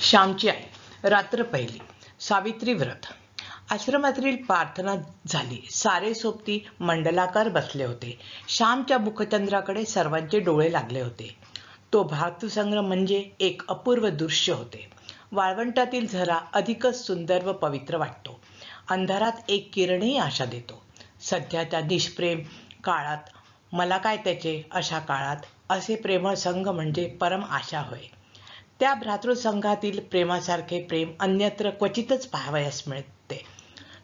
श्यामची आई. रात्र पहिली. सावित्री व्रत. आश्रमातील प्रार्थना झाली. सारे सोबती मंडलाकार बसले होते. श्यामच्या मुखचंद्राकडे सर्वांचे डोळे लागले होते. तो भारतसंग्रह म्हणजे एक अपूर्व दृश्य होते. वाळवंटातील झरा अधिकच सुंदर व पवित्र वाटतो. अंधारात एक किरणही आशा देतो. सध्याच्या निष्प्रेम काळात मला काय त्याचे? अशा काळात असे प्रेमळ संघ म्हणजे परम आशा होय. त्या भ्रातृसंघातील प्रेमासारखे प्रेम अन्यत्र क्वचितच पाहावयास मिळते.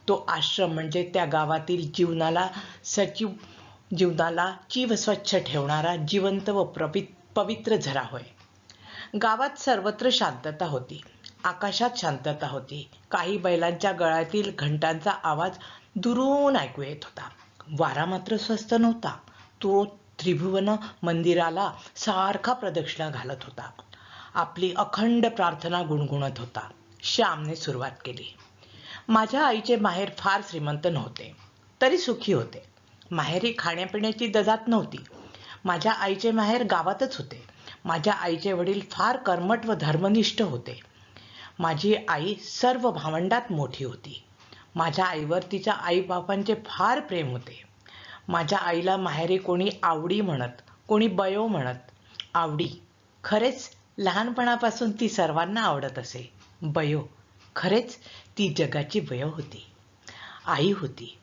तो आश्रम म्हणजे त्या गावातील जीवनाला सचिव जीवनाला जीव स्वच्छ ठेवणारा जिवंत व प्रवि पवित्र झरा होय. गावात सर्वत्र शांतता होती. आकाशात शांतता होती. काही बैलांच्या गळ्यातील घंटांचा आवाज दुरून ऐकू येत होता. वारा मात्र स्वस्त नव्हता. तो त्रिभुवन मंदिराला सारखा प्रदक्षिणा घालत होता. आपली अखंड प्रार्थना गुणगुणत होता. श्यामने सुरुवात केली. माझ्या आईचे माहेर फार श्रीमंत नव्हते. तरी सुखी होते. माहेरी खाण्यापिण्याची दजात नव्हती. माझ्या आईचे माहेर गावातच होते. माझ्या आईचे वडील फार कर्मट व धर्मनिष्ठ होते. माझी आई सर्व भावंडात मोठी होती. माझ्या आईवर तिच्या आईबापांचे फार प्रेम होते. माझ्या आईला माहेरी कोणी आवडी म्हणत कोणी बयो म्हणत आवडी खरेच लहानपणापासून ती सर्वांना आवडत असे. बयो. खरेच ती जगाची बयो होती. आई होती.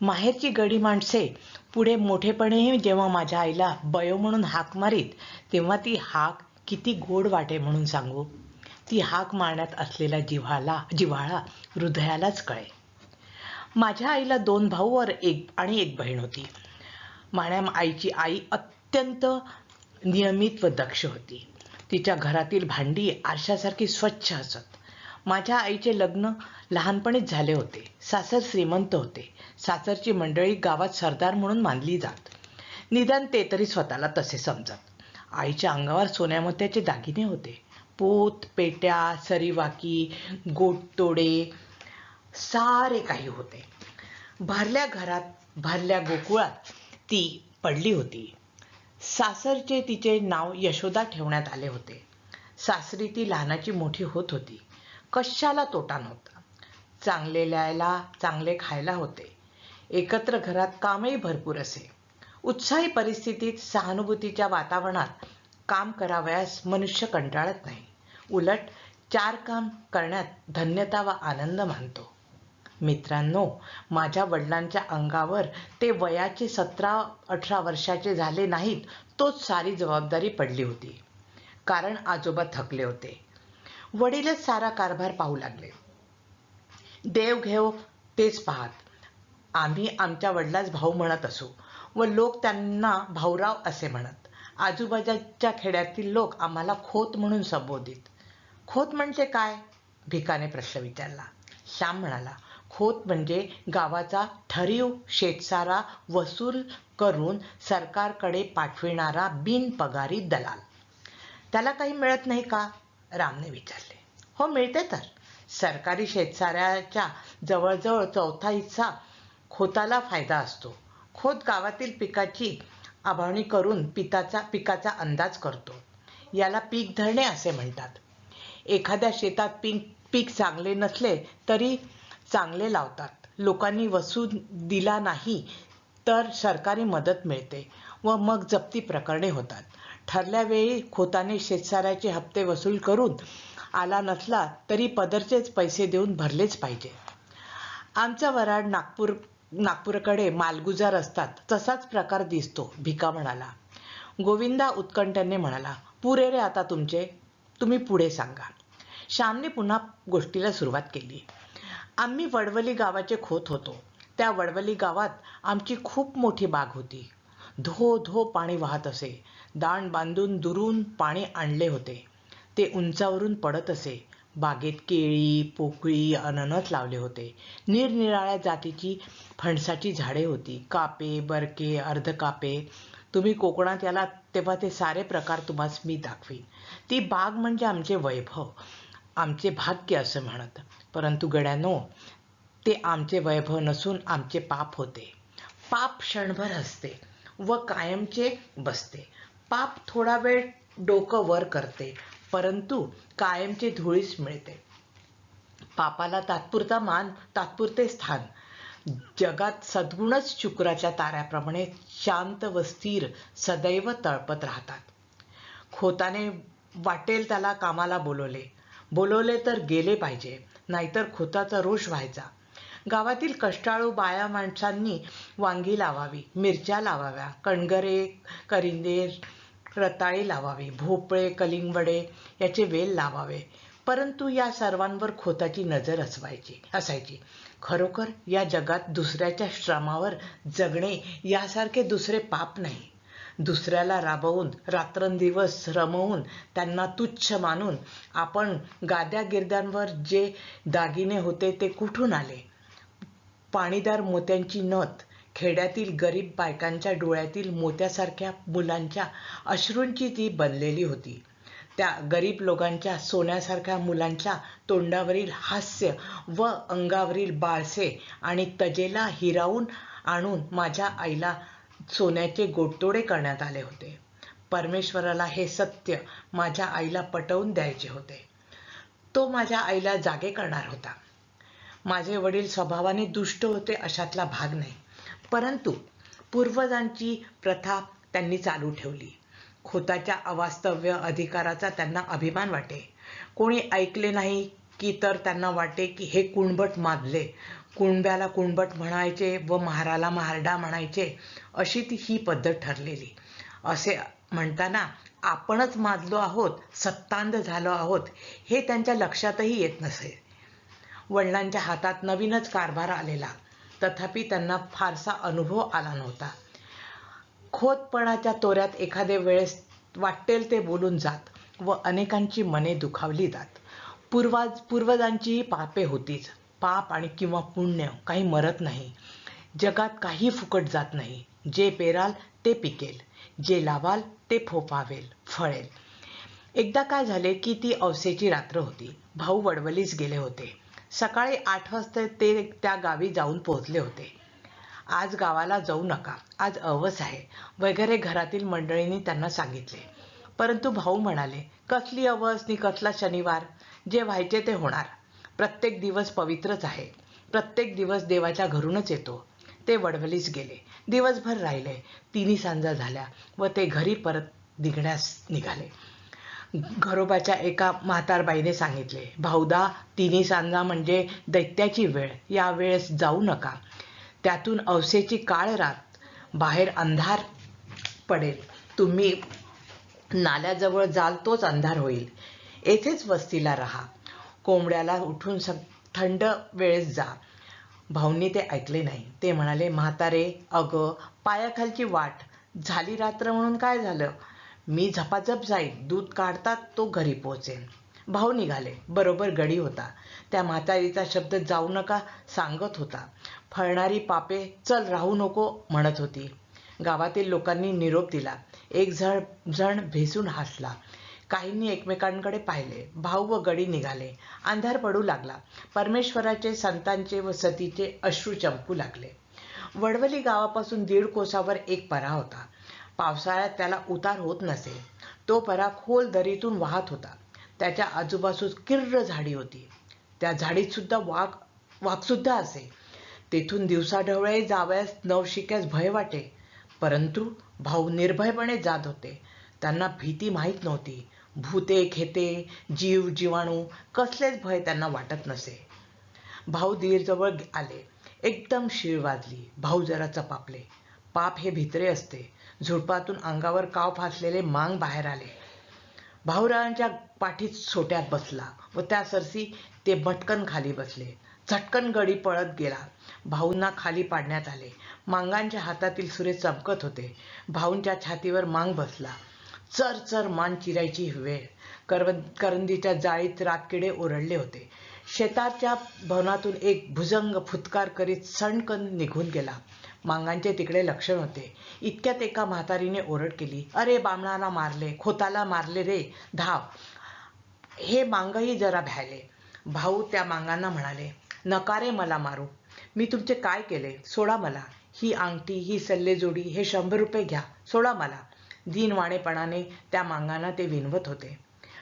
माहेरची गडी माणसे पुढे मोठेपणीही जेव्हा माझ्या आईला बयो म्हणून हाक मारीत तेव्हा ती हाक किती गोड वाटे म्हणून सांगू? ती हाक मारण्यात असलेला जिव्हाला जिव्हाळा हृदयालाच कळे. माझ्या आईला दोन भाऊ और एक आणि एक बहीण होती. माझ्या आईची आई अत्यंत नियमित व दक्ष होती. तिच्या घरातील भांडी आरशासारखी स्वच्छ असत. माझ्या आईचे लग्न लहानपणीच झाले होते. सासर श्रीमंत होते. सासरची मंडळी गावात सरदार म्हणून मानली जात. निदान ते तरी स्वतःला तसे समजत. आईच्या अंगावर सोन्यामोत्याचे दागिने होते. पोत पेट्या सरीवाकी गोटतोडे सारे काही होते. भरल्या घरात भरल्या गोकुळात ती पडली होती. सासरचे तिचे नाव यशोदा ठेवण्यात आले होते. सासरी ती लहानाची मोठी होत होती. कशाला तोटा नव्हता. चांगले ल्यायला चांगले खायला होते. एकत्र घरात कामही भरपूर असे. उत्साही परिस्थितीत सहानुभूतीच्या वातावरणात काम करावयास मनुष्य कंटाळत नाही. उलट चार काम करण्यात धन्यता व आनंद मानतो. मित्रांनो माझ्या वडिलांच्या अंगावर ते वयाचे सतरा अठरा वर्षाचे झाले नाहीत तोच सारी जबाबदारी पडली होती. कारण आजोबा थकले होते. वडीलच सारा कारभार पाहू लागले. देव घेव तेच पाहत. आम्ही आमच्या वडिलाच भाऊ म्हणत असू व लोक त्यांना भाऊराव असे म्हणत. आजूबाजूच्या खेड्यातील लोक आम्हाला खोत म्हणून संबोधित. खोत म्हणजे काय? भिकाने प्रश्न विचारला. श्याम म्हणाला खोत म्हणजे गावाचा ठरीव शेतसारा वसूल करून सरकारकडे पाठविणारा बिनपगारी दलाल. त्याला काही मिळत नाही का? रामने विचारले. हो मिळते तर. सरकारी शेतसाऱ्याच्या जवळजवळ चौथा हिस्सा खोताला फायदा असतो. खोत गावातील पिकाची आभावणी करून पिताचा पिकाचा अंदाज करतो. याला पीक धरणे असे म्हणतात. एखाद्या शेतात पीक पीक चांगले नसले तरी चांगले लावतात. लोकांनी वसूल दिला नाही तर सरकारी मदत मिळते व मग जप्ती प्रकरणे होतात. ठरल्या वेळी खोताने शेतसाऱ्याचे हप्ते वसूल करून आला नसला तरी पदरचेच पैसे देऊन भरलेच पाहिजे. आमचा वराड नागपूर नागपूरकडे मालगुजार असतात. तसाच प्रकार दिसतो भिका म्हणाला. गोविंदा उत्कंठने म्हणाला पुरे रे आता तुमचे. तुम्ही पुढे सांगा. श्यामने पुन्हा गोष्टीला सुरुवात केली. आम्ही वडवली गावाचे खोत होतो. त्या वडवली गावात आमची खूप मोठी बाग होती. धो धो पाणी वाहत असे. दाण बांधून दुरून पाणी आणले होते. ते उंचावरून पडत असे. बागेत केळी पोकळी अननस लावले होते. निरनिराळ्या जातीची फणसाची झाडे होती. कापे बरके अर्धकापे तुम्ही कोकणात याला तेव्हा ते सारे प्रकार तुम्हाला मी दाखवीन. ती बाग म्हणजे आमचे वैभव. आमचे भाग्य असं म्हणत. परंतु गड्यानो ते आमचे वैभव नसून आमचे पाप होते. पाप क्षणभर असते व कायमचे बसते. पाप थोडा वेळ डोकं वर करते परंतु कायमचे धुळीस मिळते. पापाला तात्पुरता मान तात्पुरते स्थान. जगात सद्गुणच शुक्राच्या ताऱ्याप्रमाणे शांत व स्थिर सदैव तळपत राहतात. खोताने वाटेल त्याला कामाला बोलवले. बोलवले तर गेले पाहिजे नाहीतर खोताचा रोष व्हायचा. गावातील कष्टाळू बाया माणसांनी वांगी लावावी मिरच्या लावाव्या कणगरे करिंदे रताळी लावावी भोपळे कलिंगवडे याचे वेल लावावे. परंतु या सर्वांवर खोताची नजर असवायची असायची. खरोखर या जगात दुसऱ्याच्या श्रमावर जगणे यासारखे दुसरे पाप नाही. दुसऱ्याला राबवून रात्रंदिवस रमवून त्यांना तुच्छ मानून आपण गाद्या गिरद्यांवर जे दागिने होते ते कुठून आले? पाणीदार मोत्यांची नथ खेड्यातील गरीब बायकांच्या डोळ्यातील मोत्यासारख्या मुलांच्या अश्रूंची ती बनलेली होती. त्या गरीब लोकांच्या सोन्यासारख्या मुलांच्या तोंडावरील हास्य व अंगावरील बाळसे आणि तजेला हिरावून आणून माझ्या आईला सोन्याचे गोडतोडे करण्यात आले होते. परमेश्वराला हे सत्य माझ्या आईला पटवून द्यायचे होते. तो माझ्या आईला जागे करणार होता. माझे वडील स्वभावाने दुष्ट होते अशातला भाग नाही. परंतु पूर्वजांची प्रथा त्यांनी चालू ठेवली. खोताच्या अवास्तव्य अधिकाराचा त्यांना अभिमान वाटे. कोणी ऐकले नाही की तर त्यांना वाटे की हे कुणबट माजले. कुणब्याला कुणबट म्हणायचे व महाराला महारडा म्हणायचे अशी ती ही पद्धत ठरलेली. असे म्हणताना आपणच माजलो आहोत सत्तांध झालो आहोत हे त्यांच्या लक्षातही येत नसे. वडिलांच्या हातात नवीनच कारभार आलेला. तथापि त्यांना फारसा अनुभव आला नव्हता. खोतपणाच्या तोऱ्यात एखाद्या वेळेस वाटेल ते बोलून जात व अनेकांची मने दुखावली जात. पूर्वाज पूर्वजांचीही पापे होतीच. पाप आणि किंवा पुण्य काही मरत नाही. जगात काही फुकट जात नाही. जे पेराल ते पिकेल. जे लावाल ते फोफावेल फळेल. एकदा काय झाले की ती अवसेची रात्र होती. भाऊ वडवलीस गेले होते. सकाळी आठ वाजता ते त्या गावी जाऊन पोहोचले होते. आज गावाला जाऊ नका. आज अवस आहे. वगैरे घरातील मंडळींनी त्यांना सांगितले. परंतु भाऊ म्हणाले कसली अवस? नि कसला शनिवार? जे व्हायचे ते होणार. प्रत्येक दिवस पवित्रच आहे. प्रत्येक दिवस देवाच्या घरूनच येतो. ते वडवलीस गेले. दिवसभर राहिले. तिन्ही सांजा झाल्या व ते घरी परत निघण्यास निघाले. घरोबाच्या एका म्हातारबाईने सांगितले भाऊदा तिन्ही सांजा म्हणजे दैत्याची वेळ. या वेळेस जाऊ नका. त्यातून अवसेची काळ रात. बाहेर अंधार पडेल. तुम्ही नाल्याजवळ जाल तोच अंधार होईल. येथेच वस्तीला राहा. कोंबड्याला उठून सग थंड वेळेस जा. भाऊंनी ते ऐकले नाही. ते म्हणाले म्हातारे अगं पायाखालची वाट. झाली रात्र म्हणून काय झालं? मी झपाझप जाईन. दूध काढतात तो घरी पोहोचेन भाऊ निघाले. बरोबर गडी होता. त्या म्हातारीचा शब्द जाऊ नका सांगत होता. फळणारी पापे चल राहू नको म्हणत होती. गावातील लोकांनी निरोप दिला. एक जण जण भेसून हसला. काहींनी एकमेकांकडे पाहिले. भाऊ व गडी निघाले. अंधार पडू लागला. परमेश्वराचे संतांचे व सतीचे अश्रू चमकू लागले. वडवली गावापासून दीड कोसावर एक परा होता. पावसाळ्यात त्याला उतार होत नसे. तो परा खोल दरीतून वाहत होता. त्याच्या आजूबाजूस किर्र झाडी होती. त्या झाडीत सुद्धा वाघ वाघ सुद्धा असे. तेथून दिवसाढवळे जावयास नवशिक्यास भय वाटे. परंतु भाऊ निर्भयपणे जात होते. त्यांना भीती माहीत नव्हती. भूते खेते जीव जीवाणू कसलेच भय त्यांना वाटत नसे. भाऊ दीरजवळ आले. एकदम शिळ वाजली. भाऊ जरा चपापले. पाप हे भित्रे असते. झुडपातून अंगावर काव फासलेले मांग बाहेर आले. भाऊरावांच्या पाठीत सोट्यात बसला व त्या सरसी ते भटकन खाली बसले. झटकन गडी पळत गेला. भाऊंना खाली पाडण्यात आले. मांगांच्या हातातील सुरे चमकत होते. भाऊंच्या छातीवर मांग बसला. चर चर मान चिरायची वेळ. करव करंदीच्या जाळीत रातकिडे ओरडले होते. शेताच्या भवनातून एक भुजंग फुतकार करीत सणकन निघून गेला. मांगांचे तिकडे लक्षण होते इतक्यात एका म्हातारीने ओरड केली. अरे बामणाला मारले खोताला मारले रे धाव. हे मांगही जरा भ्याले. भाऊ त्या मांगांना म्हणाले नकारे मला मारू. मी तुमचे काय केले? सोडा मला. ही अंगठी ही सल्लेजोडी हे शंभर रुपये घ्या. सोडा मला. दिनवाणेपणाने त्या मांगांना ते विनवत होते.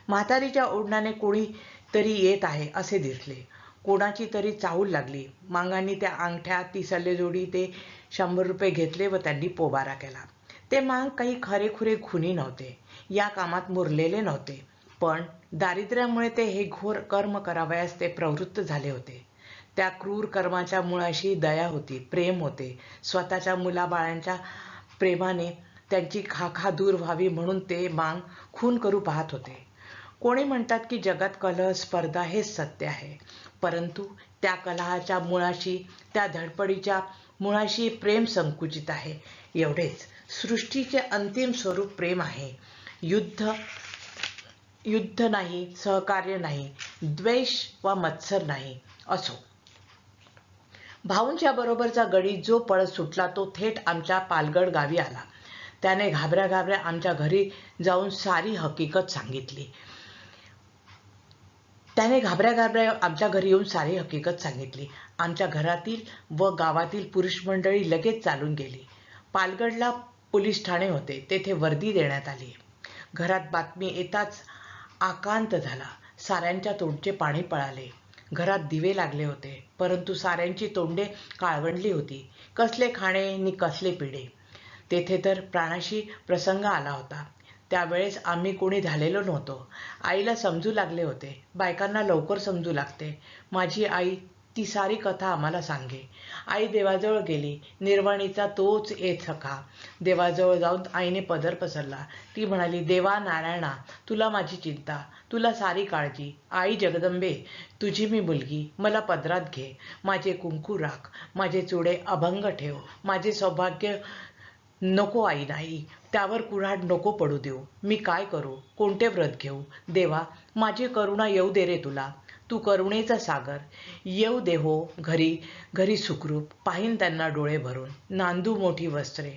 म्हातारीच्या ओढण्याने कोणी तरी येत आहे असे दिसले. कोणाची तरी चाहूल लागली. मांगांनी त्या अंगठ्या ती सल्लेजोडी ते शंभर रुपये घेतले व त्यांनी पोबारा केला. ते मांग काही खरेखुरे खुनी नव्हते. या कामात मुरलेले नव्हते. पण दारिद्र्यामुळे ते हे घोर कर्म करावयास ते प्रवृत्त झाले होते. त्या क्रूर कर्माच्या मुळाशी दया होती प्रेम होते. स्वतःच्या मुलाबाळांच्या प्रेमाने त्यांची खाखा दूर व्हावी म्हणून ते मांग खून करू पाहत होते. कोणी म्हणतात की जगात कलह स्पर्धा हेच सत्य आहे. परंतु त्या कलहाच्या मुळाशी त्या धडपडीच्या मुळाशी प्रेम संकुचित आहे. एवढेच. सृष्टीचे अंतिम स्वरूप प्रेम आहे. युद्ध युद्ध नाही सहकार्य नाही. द्वेष वा मत्सर नाही. असो. भाऊंच्या बरोबरचा गडी जो पळत सुटला तो थेट आमच्या पालगड गावी आला. त्याने घाबऱ्या घाबऱ्या आमच्या घरी जाऊन सारी हकीकत सांगितली. त्याने घाबऱ्या घाबऱ्या आमच्या घरी येऊन सारी हकीकत सांगितली. आमच्या घरातील व गावातील पुरुष मंडळी लगेच चालून गेली. पालगडला पोलीस ठाणे होते. तेथे वर्दी देण्यात आली. घरात बातमी येताच आकांत झाला. साऱ्यांच्या तोंडचे पाणी पळाले. घरात दिवे लागले होते. परंतु साऱ्यांची तोंडे काळवंडली होती. कसले खाणे नि कसले पिढे तेथे तर प्राणाशी प्रसंग आला होता. त्यावेळेस आम्ही कोणी झालेलो नव्हतो. आईला समजू लागले होते. बायकांना लवकर समजू लागते. माझी आई ती सारी कथा आम्हाला सांगे. आई देवाजवळ गेली. निर्वाणीचा तोच येत सखा. देवाजवळ जाऊन आईने पदर पसरला. ती म्हणाली देवा नारायणा तुला माझी चिंता. तुला सारी काळजी. आई जगदंबे तुझी मी मुलगी. मला पदरात घे. माझे कुंकू राख. माझे चुडे अभंग ठेव. माझे सौभाग्य नको आई नाही त्यावर कुऱ्हाड नको पडू देऊ. मी काय करू? कोणते व्रत घेऊ? देवा माझी करुणा येऊ दे रे तुला. तू करुणेचा सागर. येऊ दे हो घरी घरी सुखरूप. पाहीन त्यांना डोळे भरून. नांदू मोठी वस्त्रे.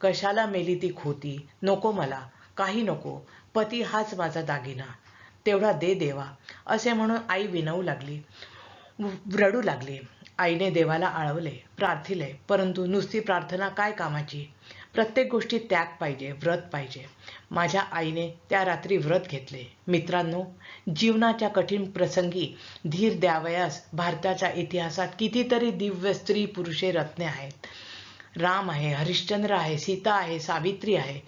कशाला मेली ती खोती? नको मला. काही नको. पती हाच माझा दागिना. तेवढा दे देवा. असे म्हणून आई विनवू लागली. रडू लागली. आईने देवाला आळवले प्रार्थिले. परंतु नुसती प्रार्थना काय कामाची? प्रत्येक गोष्टी त्याग पाहिजे व्रत पाहिजे. माझ्या आईने त्या रात्री व्रत घेतले. मित्रांनो जीवनाच्या कठीण प्रसंगी धीर द्यावयास भारताच्या इतिहासात कितीतरी दिव्य स्त्री पुरुषे रत्ने आहेत. राम आहे हरिश्चंद्र आहे सीता आहे सावित्री आहे.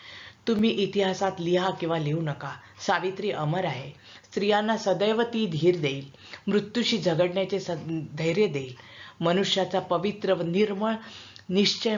तुम्ही इतिहासात लिहा किंवा लिहू नका. सावित्री अमर आहे. स्त्रियांना सदैव ती धीर देईल. मृत्यूशी झगडण्याचे धैर्य देईल. मनुष्याचा पवित्र व निर्मळ निश्चय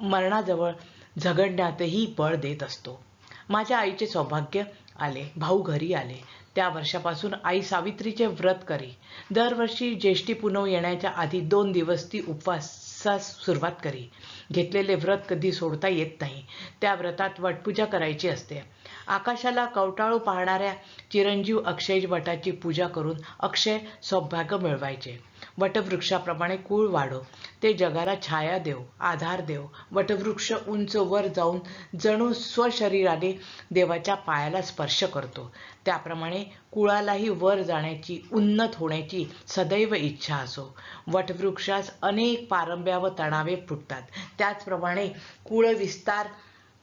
मरणाजवळ झगडण्यातही बळ देत असतो. माझ्या आईचे सौभाग्य आले भाऊ घरी आले. त्या वर्षापासून आई सावित्रीचे व्रत करी. दरवर्षी ज्येष्ठी पुनव येण्याच्या आधी दोन दिवस ती उपवासास सुरुवात करी. घेतलेले व्रत कधी सोडता येत नाही. त्या व्रतात वटपूजा करायची असते. आकाशाला कवटाळू पाहणाऱ्या चिरंजीव अक्षय वटाची पूजा करून अक्षय सौभाग्य मिळवायचे. वटवृक्षाप्रमाणे कुळ वाढो. ते जगाला छाया देव आधार देव. वटवृक्ष उंच वर जाऊन जणू स्वशरीराने देवाच्या पायाला स्पर्श करतो. त्याप्रमाणे कुळालाही वर जाण्याची उन्नत होण्याची सदैव इच्छा असो. वटवृक्षास अनेक पारंब्या व तणावे फुटतात. त्याचप्रमाणे कुळ विस्तार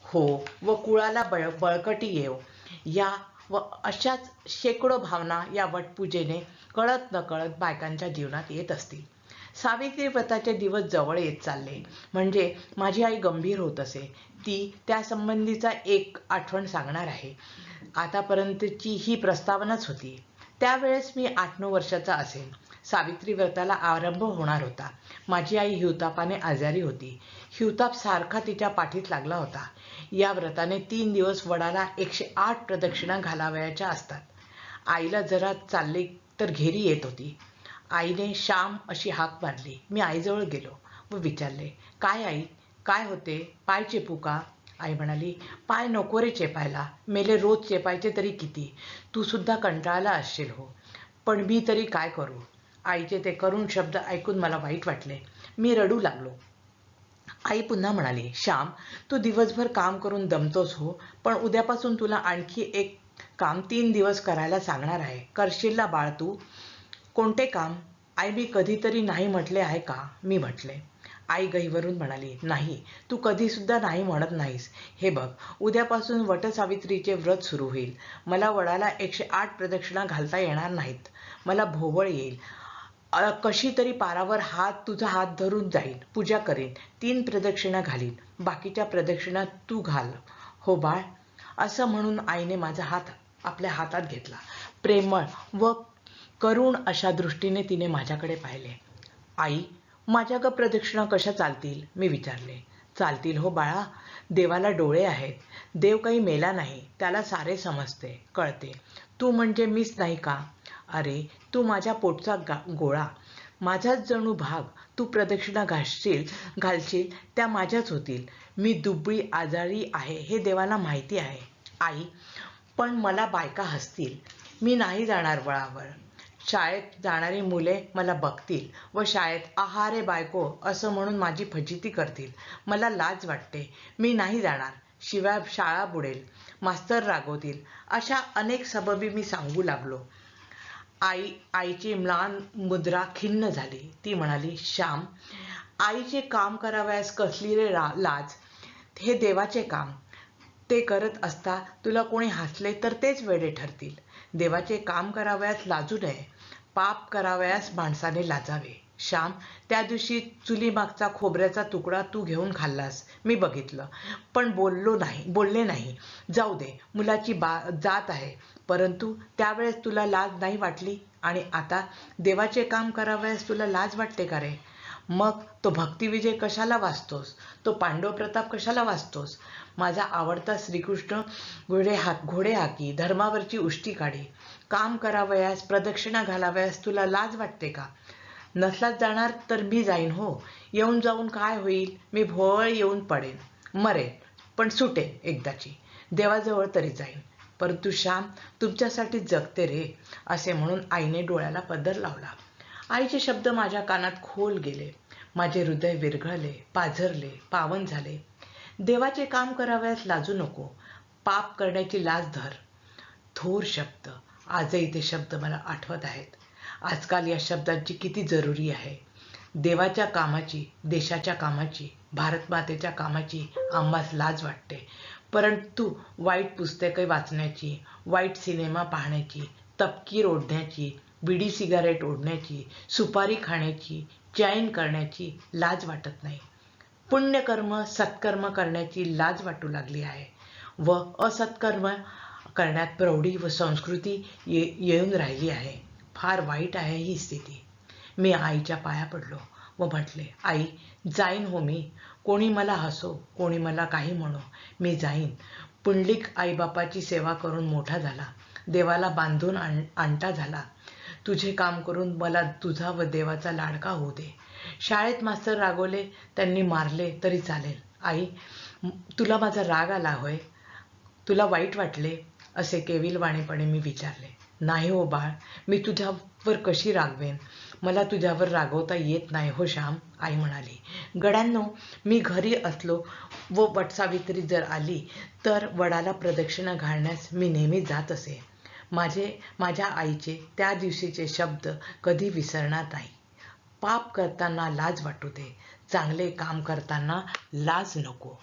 हो व कुळाला बळ बळकटी येव. या व अशाच शेकडो भावना या वटपूजेने कळत नकळत बायकांच्या जीवनात येत असतील. सावित्री व्रताचे दिवस जवळ येत चालले. म्हणजे माझी आई गंभीर होत असे. ती त्या संबंधीचा एक आठवण सांगणार आहे. आतापर्यंतची ही प्रस्तावनाच होती. त्यावेळेस मी आठ नऊ वर्षाचा असेल सावित्री व्रताला आरंभ होणार होता. माझी आई हिवतापाने आजारी होती. हिवताप सारखा तिच्या पाठीत लागला होता. या व्रताने तीन दिवस वडाला एकशे आठ प्रदक्षिणा घालावयाच्या असतात. आईला जरा चालले तर घेरी येत होती. आईने श्याम अशी हाक मारली. मी आईजवळ गेलो. व विचारले काय आई? काय होते? पाय चेपू का? आई म्हणाली पाय नको रे चेपायला. मेले रोज चेपायचे तरी किती? तू सुद्धा कंटाळला असशील हो. पण मी तरी काय करू? आईचे ते करुण शब्द ऐकून मला वाईट वाटले. मी रडू लागलो. आई पुन्हा म्हणाली श्याम तू दिवसभर काम करून दमतोस हो पण उद्यापासून तुला आणखी एक काम तीन दिवस करायला सांगणार आहे. करशील बाळ तू. कोणते काम? आई मी कधीतरी नाही म्हटले आहे का? मी म्हटले. आई गहीवरून म्हणाली नाही. तू कधी सुद्धा नाही म्हणत नाहीस. हे बघ उद्यापासून वटसावित्रीचे व्रत सुरू होईल. मला वडाला एकशे आठ प्रदक्षिणा घालता येणार नाहीत. मला भोवळ येईल. कशी तरी पारावर हात तुझा हात धरून जाईन पूजा करीन. तीन प्रदक्षिणा घालीन. बाकीच्या प्रदक्षिणा तू घाल. हो बाळ. असं म्हणून आईने माझा हात आपल्या हातात घेतला. प्रेमळ व करुण अशा दृष्टीने तिने माझ्याकडे पाहिले. आई माझ्या ग प्रदक्षिणा कशा चालतील? मी विचारले. चालतील हो बाळा. देवाला डोळे आहेत. देव काही मेला नाही. त्याला सारे समजते कळते. तू म्हणजे मीच नाही का? अरे तू माझ्या पोटचा गा गोळा. माझाच जणू भाग तू प्रदक्षिणा घासशील घालशील त्या माझ्याच होतील. मी दुबळी आजारी आहे हे देवाला माहिती आहे. आई पण मला बायका हसतील. मी नाही जाणार वळावर. शाळेत जाणारी मुले मला बघतील व शाळेत आहारे बायको असं म्हणून माझी फजिती करतील. मला लाज वाटते. मी नाही जाणार. शिवाय शाळा बुडेल. मास्तर रागवतील. अशा अनेक सबबी मी सांगू लागलो. आई आईची म्लान मुद्रा खिन्न झाली. ती म्हणाली श्याम आईचे काम करावयास कसली रे रा- लाज? हे देवाचे काम. ते करत असता तुला कोणी हसले तर तेच वेडे ठरतील. देवाचे काम करावयास लाजू नये. पाप करावयास माणसाने लाजावे. श्याम त्या दिवशी चुलीमागचा खोबऱ्याचा तुकडा तू घेऊन खाल्लास. मी बघितलं. पण बोललो नाही बोलले नाही. जाऊ दे मुलाची बा जात आहे. परंतु त्यावेळेस तुला लाज नाही वाटली? आणि आता देवाचे काम करावयास तुला लाज वाटते का रे? मग तो भक्तिविजय कशाला वाचतोस? तो पांडव प्रताप कशाला वाचतोस? माझा आवडता श्रीकृष्ण घोडे हा घोडे हाकी धर्मावरची उष्टी काढी. काम करावयास प्रदक्षिणा घालावयास तुला लाज वाटते का? नसलाच जाणार तर मी जाईन हो. येऊन जाऊन काय होईल? मी भोवळ येऊन पडेन. मरेन पण सुटेन एकदाची. देवाजवळ तरी जाईन. परंतु श्याम तुमच्यासाठी जगते रे असे म्हणून आईने डोळ्याला पदर लावला. आईचे शब्द माझ्या कानात खोल गेले. माझे हृदय विरघळले पाझरले पावन झाले. देवाचे काम करावयास लाजू नको. पाप करण्याची लाज धर. थोर शब्द. आजही ते शब्द मला आठवत आहेत. आजकाल या शब्दांची किती जरुरी आहे? देवाच्या कामाची देशाच्या कामाची भारतमातेच्या कामाची आम्हास लाज वाटते. परंतु वाईट पुस्तके वाचण्याची वाईट सिनेमा पाहण्याची तपकीर ओढण्याची बिडी सिगारेट ओढण्याची सुपारी खाण्याची चैन करण्याची लाज वाटत नाही. पुण्यकर्म सत्कर्म करण्याची लाज वाटू लागली आहे व असत्कर्म करण्यात प्रौढी व संस्कृती ये येऊन राहिली आहे. फार वाईट आहे ही स्थिती. मी आईच्या पाया पडलो व म्हटले आई जाईन हो मी. कोणी मला हसो कोणी मला काही म्हणो. मी जाईन. पुंडलिक आईबापाची सेवा करून मोठा झाला. देवाला बांधून आण आणता झाला. तुझे काम करून मला तुझा व देवाचा लाडका होऊ दे. शाळेत मास्तर रागवले त्यांनी मारले तरी चालेल. आई तुला माझा राग आला होय? तुला वाईट वाटले? असे केविलवाणीपणे मी विचारले. नाही हो बाळ मी तुझ्यावर कशी रागवेन? मला तुझ्यावर रागवता येत नाही हो श्याम आई म्हणाली. गड्यांनो मी घरी असलो व वटसावित्री जर आली तर वडाला प्रदक्षिणा घालण्यास मी नेहमी जात असे. माझे माझ्या आईचे त्या दिवशीचे शब्द कधी विसरणार नाही. पाप करताना लाज वाटू दे. चांगले काम करताना लाज नको.